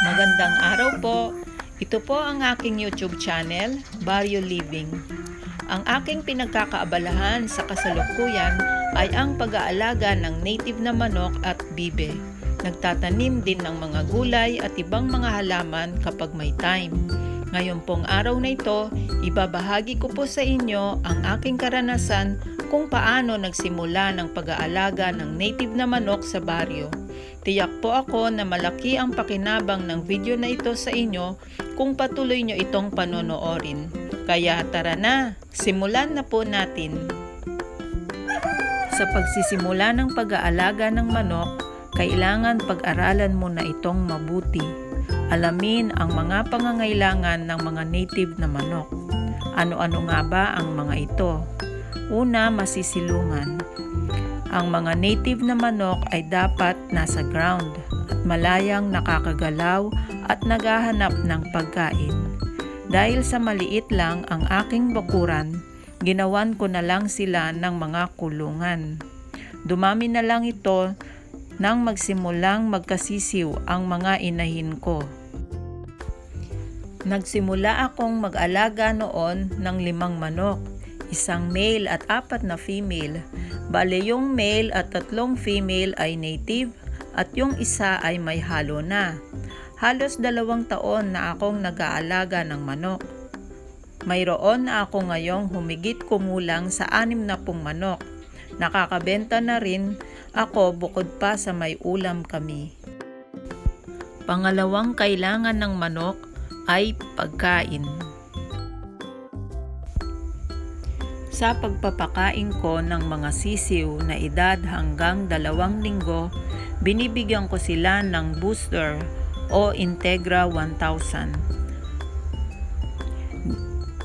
Magandang araw po. Ito po ang aking YouTube channel, Barrio Living. Ang aking pinagkakaabalahan sa kasalukuyan ay ang pag-aalaga ng native na manok at bibe. Nagtatanim din ng mga gulay at ibang mga halaman kapag may time. Ngayon pong araw na ito, ibabahagi ko po sa inyo ang aking karanasan kung paano nagsimula ng pag-aalaga ng native na manok sa baryo. Tiyak po ako na malaki ang pakinabang ng video na ito sa inyo kung patuloy nyo itong panonoorin. Kaya tara na, simulan na po natin. Sa pagsisimula ng pag-aalaga ng manok, kailangan pag-aralan mo na itong mabuti. Alamin ang mga pangangailangan ng mga native na manok. Ano-ano nga ba ang mga ito? Una, masisilungan. Ang mga native na manok ay dapat nasa ground at malayang nakakagalaw at naghahanap ng pagkain. Dahil sa maliit lang ang aking bakuran, ginawan ko na lang sila ng mga kulungan. Dumami na lang ito nang magsimulang magkasisiw ang mga inahin ko. Nagsimula akong mag-alaga noon ng limang manok, isang male at apat na female. Bale yung male at tatlong female ay native at yung isa ay may halo na. Halos dalawang taon na akong nag-aalaga ng manok. Mayroon na ako ngayong humigit kumulang sa anim na pong manok. Nakakabenta na rin ako bukod pa sa may ulam kami. Pangalawang kailangan ng manok ay pagkain. Sa pagpapakain ko ng mga sisiw na edad hanggang dalawang linggo, binibigyan ko sila ng booster o Integra 1000.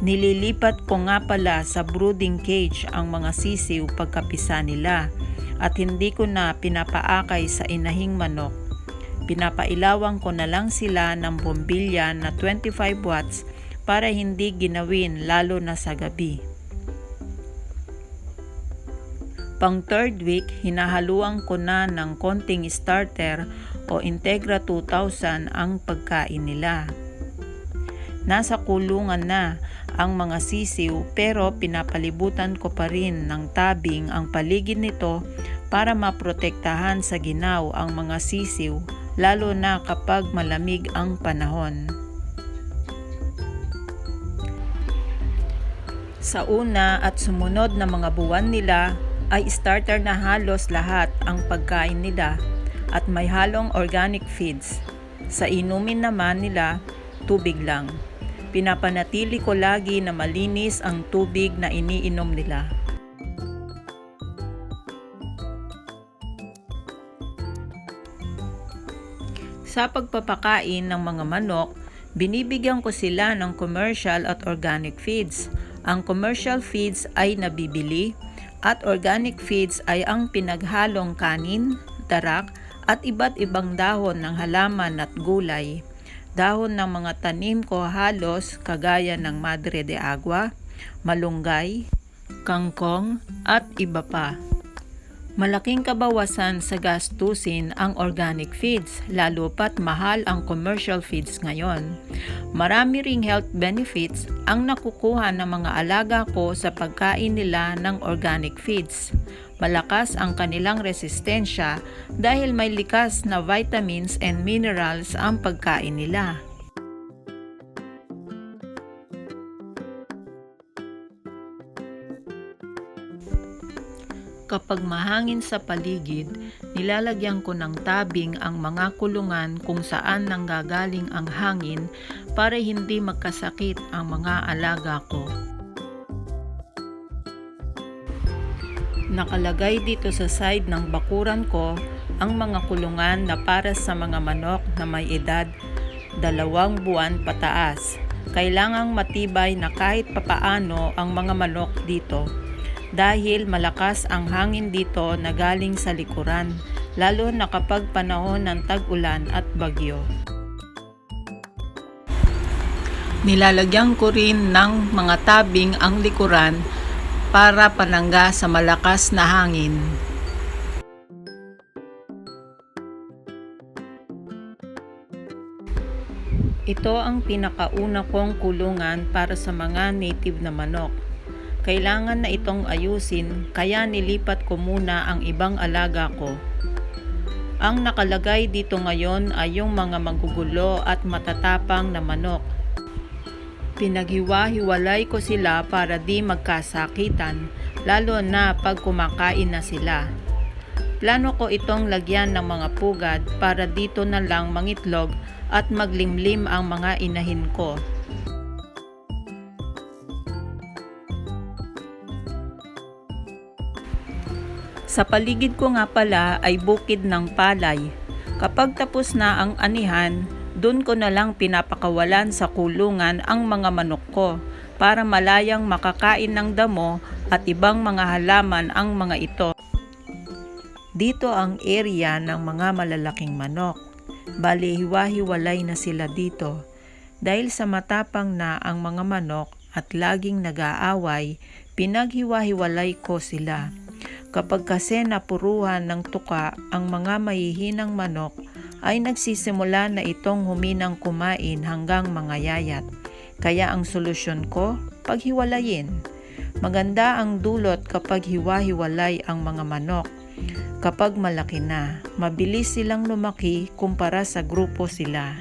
Nililipat ko nga pala sa brooding cage ang mga sisiw pagkapisa nila at hindi ko na pinapaakay sa inahing manok. Pinapailawan ko na lang sila ng bombilya na 25 watts para hindi ginawin lalo na sa gabi. Pang third week, hinahaluan ko na ng konting starter o Integra 2000 ang pagkain nila. Nasa kulungan na ang mga sisiw pero pinapalibutan ko pa rin ng tabing ang paligid nito para maprotektahan sa ginaw ang mga sisiw lalo na kapag malamig ang panahon. Sa una at sumunod na mga buwan nila ay starter na halos lahat ang pagkain nila at may halong organic feeds. Sa inumin naman nila, tubig lang. Pinapanatili ko lagi na malinis ang tubig na iniinom nila. Sa pagpapakain ng mga manok, binibigyan ko sila ng commercial at organic feeds. Ang commercial feeds ay nabibili at organic feeds ay ang pinaghalong kanin, darak at iba't ibang dahon ng halaman at gulay. Dahon ng mga tanim ko halos kagaya ng madre de agua, malunggay, kangkong at iba pa. Malaking kabawasan sa gastusin ang organic feeds, lalo pat mahal ang commercial feeds ngayon. Marami ring health benefits ang nakukuha ng mga alaga ko sa pagkain nila ng organic feeds. Malakas ang kanilang resistensya dahil may likas na vitamins and minerals ang pagkain nila. Kapag mahangin sa paligid, nilalagyan ko ng tabing ang mga kulungan kung saan nanggagaling ang hangin para hindi magkasakit ang mga alaga ko. Nakalagay dito sa side ng bakuran ko ang mga kulungan na para sa mga manok na may edad dalawang buwan pataas. Kailangang matibay na kahit papaano ang mga manok dito dahil malakas ang hangin dito na galing sa likuran, lalo na kapag panahon ng tag-ulan at bagyo. Nilalagyan ko rin ng mga tabing ang likuran para panangga sa malakas na hangin. Ito ang pinakauna kong kulungan para sa mga native na manok. Kailangan na itong ayusin kaya nilipat ko muna ang ibang alaga ko. Ang nakalagay dito ngayon ay yung mga manggugulo at matatapang na manok. Pinaghiwa-hiwalay ko sila para di magkasakitan, lalo na pag kumakain na sila. Plano ko itong lagyan ng mga pugad para dito na lang mangitlog at maglimlim ang mga inahin ko. Sa paligid ko nga pala ay bukid ng palay. Kapag tapos na ang anihan, doon ko na lang pinapakawalan sa kulungan ang mga manok ko para malayang makakain ng damo at ibang mga halaman ang mga ito. Dito ang area ng mga malalaking manok. Bali, hiwa-hiwalay na sila dito. Dahil sa matapang na ang mga manok at laging nag-aaway, pinaghiwa-hiwalay ko sila. Kapag kasi napuruhan ng tuka ang mga mahihinang manok, ay nagsisimula na itong huminang kumain hanggang mga yayat. Kaya ang solusyon ko, paghiwalayin. Maganda ang dulot kapag hiwa-hiwalay ang mga manok. Kapag malaki na, mabilis silang lumaki kumpara sa grupo sila.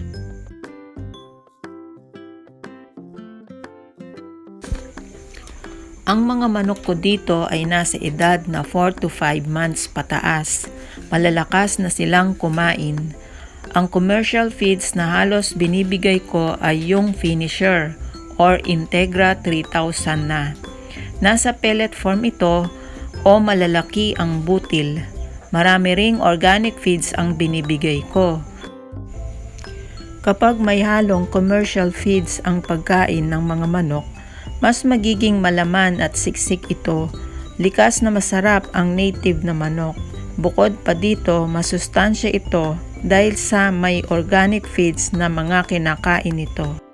Ang mga manok ko dito ay nasa edad na 4 to 5 months pataas. Malalakas na silang kumain. Ang commercial feeds na halos binibigay ko ay yung finisher or Integra 3000 na. Nasa pellet form ito o malalaki ang butil. Marami ring organic feeds ang binibigay ko. Kapag may halong commercial feeds ang pagkain ng mga manok, mas magiging malaman at siksik ito. Likas na masarap ang native na manok. Bukod pa dito, masustansya ito dahil sa may organic feeds na mga kinakain nito.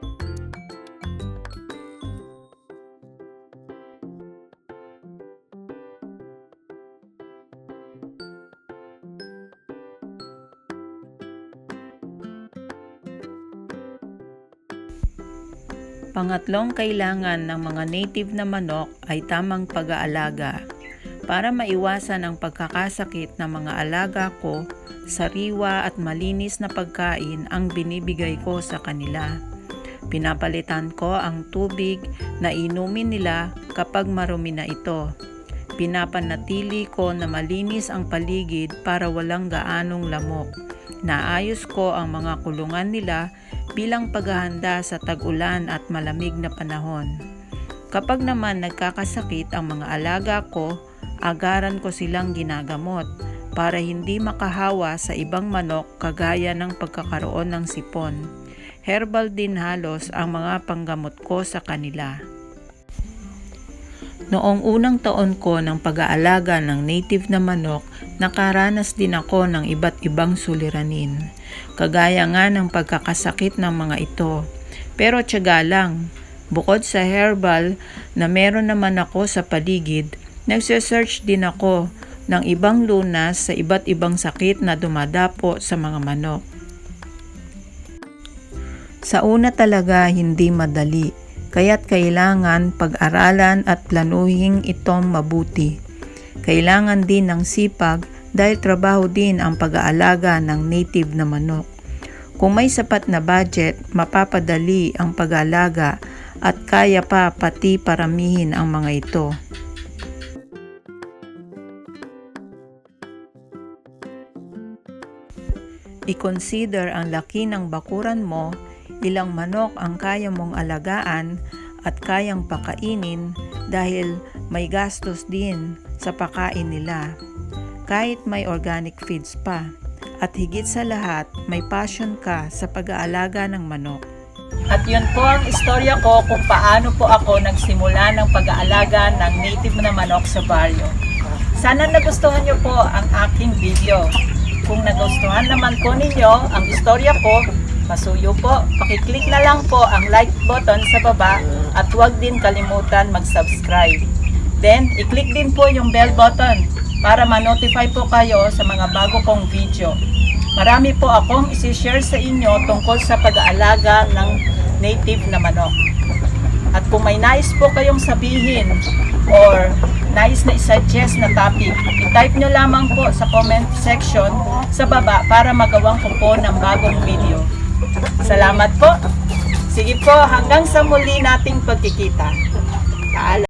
Pangatlong kailangan ng mga native na manok ay tamang pag-aalaga. Para maiwasan ang pagkakasakit ng mga alaga ko, sariwa at malinis na pagkain ang binibigay ko sa kanila. Pinapalitan ko ang tubig na inumin nila kapag marumi na ito. Pinapanatili ko na malinis ang paligid para walang gaanong lamok. Naayos ko ang mga kulungan nila bilang paghahanda sa tag-ulan at malamig na panahon. Kapag naman nagkakasakit ang mga alaga ko, agaran ko silang ginagamot para hindi makahawa sa ibang manok kagaya ng pagkakaroon ng sipon. Herbal din halos ang mga panggamot ko sa kanila. Noong unang taon ko ng pag-aalaga ng native na manok, nakaranas din ako ng iba't ibang suliranin. Kagaya nga ng pagkakasakit ng mga ito. Pero tiyaga lang. Bukod sa herbal na meron naman ako sa paligid, nagsesearch din ako ng ibang lunas sa iba't ibang sakit na dumadapo sa mga manok. Sa una talaga hindi madali, kaya't kailangan pag-aralan at planuhin itong mabuti. Kailangan din ng sipag dahil trabaho din ang pag-aalaga ng native na manok. Kung may sapat na budget, mapapadali ang pag-aalaga at kaya pa pati paramihin ang mga ito. I-consider ang laki ng bakuran mo, ilang manok ang kaya mong alagaan at kayang pakainin dahil may gastos din sa pakain nila. Kahit may organic feeds pa. At higit sa lahat, may passion ka sa pag-aalaga ng manok. At yun po ang istorya ko kung paano po ako nagsimula ng pag-aalaga ng native na manok sa baryo. Sana nagustuhan nyo po ang aking video. Kung nagustuhan naman po ninyo ang istorya ko, pasuyo po, pakiclick na lang po ang like button sa baba at huwag din kalimutan mag-subscribe. Then, i-click din po yung bell button para ma-notify po kayo sa mga bago kong video. Marami po akong isi-share sa inyo tungkol sa pag-aalaga ng native na manok. At kung may nais po kayong sabihin or nais naisuggest na topic, i-type nyo lamang po sa comment section sa baba para magawang ko po ng bagong video. Salamat po. Sige po, hanggang sa muli nating pagkikita. Paalam.